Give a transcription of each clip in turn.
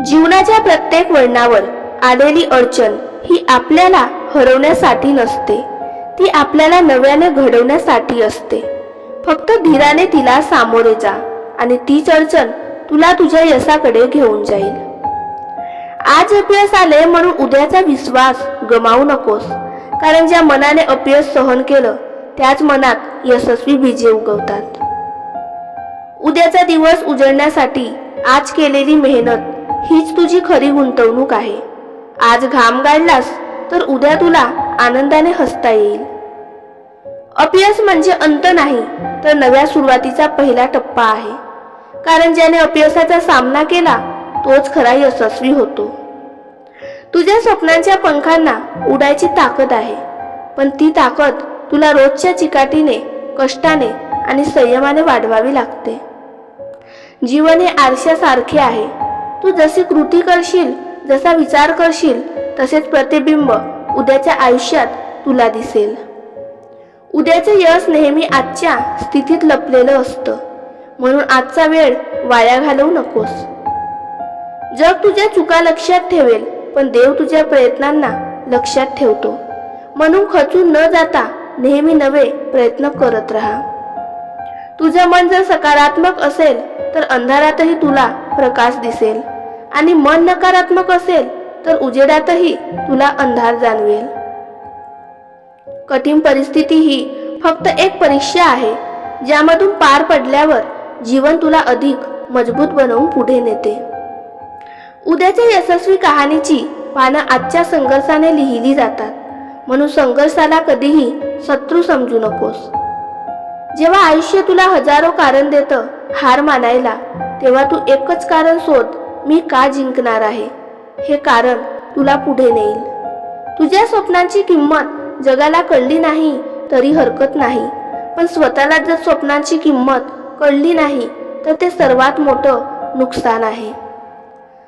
जीवनाच्या प्रत्येक वळणावर आलेली अडचण ही आपल्याला हरवण्यासाठी नसते. ती आपल्याला नव्याने घडवण्यासाठी असते. फक्त धीराने तिला सामोरे जा आणि तीच अडचण तुला तुझ्या यशाकडे घेऊन जाईल. आज अपयश आले म्हणून उद्याचा विश्वास गमावू नकोस. कारण ज्या मनाने अपयश सहन केलं त्याच मनात यशस्वी बीजे उगवतात. उद्याचा दिवस उजळण्यासाठी आज केलेली मेहनत हीच तुझी खरी गुंतवणूक आहे. आज घाम गाळलास तर उद्या तुला आनंदाने हसता येईल. अपयश म्हणजे अंत नाही तर नव्या सुरुवातीचा पहिला टप्पा आहे. कारण ज्याने अपयशाचा सामना केला तोच खरा यशस्वी होतो. तुझ्या स्वप्नांच्या पंखांना उडायची ताकद आहे पण ती ताकद तुला रोजच्या चिकाटीने कष्टाने आणि संयमाने वाढवावी लागते. जीवन हे आरशासारखे आहे तू जशी कृती करशील जसा विचार करशील तसेच प्रतिबिंब उद्याच्या आयुष्यात तुला दिसेल. उद्याचे यश नेहमी आजच्या स्थितीत लपलेलं असतं. म्हणून आजचा वेळ वाया घालवू नकोस. जग तुझ्या चुका लक्षात ठेवेल पण देव तुझ्या प्रयत्नांना लक्षात ठेवतो. म्हणून खचून न जाता नेहमी नवे प्रयत्न करत राहा. तुझं मन जर सकारात्मक असेल तर अंधारातही तुला प्रकाश दिसेल. आणि मन नकारात्मक असेल तर उजेडातही तुला अंधार जाणवेल. कठीण परिस्थिती ही फक्त एक परीक्षा आहे ज्यामधून पार पडल्यावर जीवन तुला अधिक मजबूत बनवून पुढे नेते. उद्याच्या यशस्वी कहाणीची पानं आजच्या संघर्षाने लिहिली जातात म्हणून संघर्षाला कधीही शत्रू समजू नकोस. जेव्हा आयुष्य तुला हजारो कारण देतं हार मानायला तेव्हा तू एकच कारण शोध मी का जिंकणार आहे? हे कारण तुला पुढे नेईल. तुझ्या स्वप्नांची किंमत जगाला कळली नाही तरी हरकत नाही. पण स्वतःला जर स्वप्नांची किंमत कळली नाही तर ते सर्वात मोठं नुकसान आहे.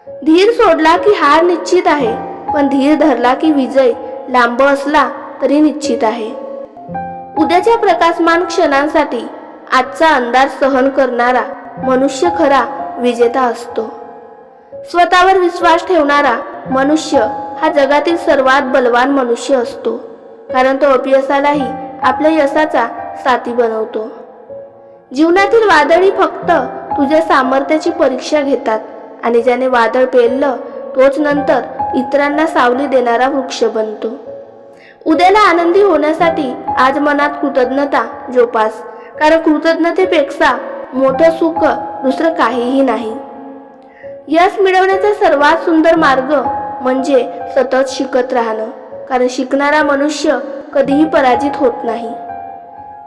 धीर सोडला की हार निश्चित आहे पण धीर धरला की विजय लांब असला तरी निश्चित आहे. उद्याच्या प्रकाशमान क्षणांसाठी आजचा अंदाज सहन करणारा मनुष्य खरा विजेता असतो. स्वतःवर विश्वास ठेवणारा मनुष्य हा जगातील सर्वात बलवान मनुष्य असतो. कारण तो अपयशालाही आपल्या यशाचा साथी बनवतो. जीवनातील वादळी फक्त तुझ्या सामर्थ्याची परीक्षा घेतात आणि ज्याने वादळ पेललं तोच नंतर इतरांना सावली देणारा वृक्ष बनतो. उद्याला आनंदी होण्यासाठी आज मनात कृतज्ञता जोपास कारण कृतज्ञतेपेक्षा मोठं सुख दुसरं काहीही नाही. यश मिळवण्याचा सर्वात सुंदर मार्ग म्हणजे सतत शिकत राहणं. कारण शिकणारा मनुष्य कधीही पराजित होत नाही.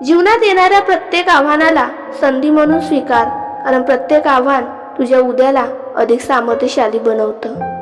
जीवनात येणाऱ्या प्रत्येक आव्हानाला संधी म्हणून स्वीकार. कारण प्रत्येक आव्हान तुझ्या उद्याला अधिक सामर्थ्यशाली बनवतं.